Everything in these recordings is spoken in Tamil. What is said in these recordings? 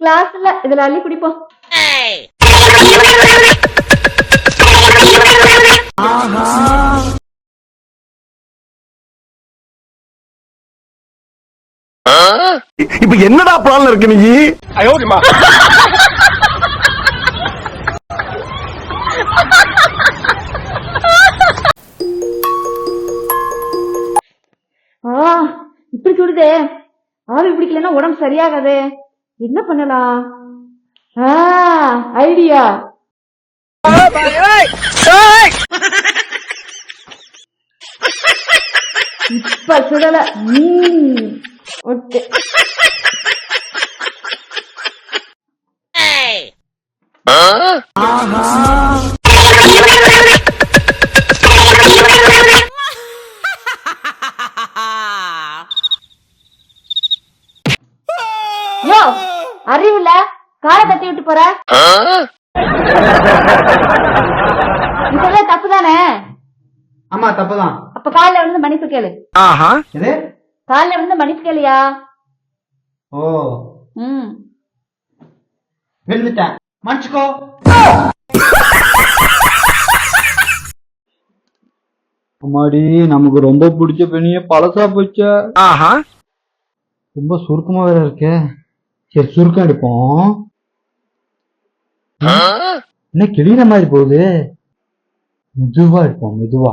கிளாஸ்ல இதுல அள்ளி குடிப்போம். இப்ப என்னடா பிளான்ல இருக்கு நீ? ஆ இப்படி சுடுதே ஆவி பிடிக்கலன்னா உடம்பு சரியாகாதே. என்ன பண்ணலாம்? ஆ ஐடியா இப்ப சுடல. ஓகே. யோ அறிவுல காலை தட்டி விட்டு போற? நீ சொல்றது தப்பு தானே ஆமா தப்புதான். அப்ப காலைல வந்து மன்னிப்பு கேளு. ஆஹா. எது? காலைல வந்து மன்னிப்பு கேளியா? ஓ. ம். விழுந்துட்டேன். மன்னிச்சுக்கோ. அம்மாடி நமக்கு ரொம்ப பிடிச்ச பெண்ணிய பழசா போச்சா. ஆஹா. ரொம்ப சுருக்கமா வேற இருக்கே. சரி சுருக்கம் எடுப்போம். என்ன கிளியிற மாதிரி போகுது? மெதுவா எடுப்போம் மெதுவா.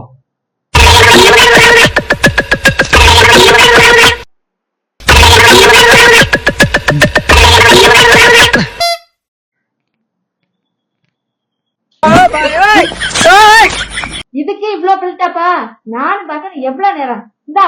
இதுக்கே இவ்ளோ பில்டப்பா நானும் பாக்க எவ்வளவு நேரம்? இந்தா.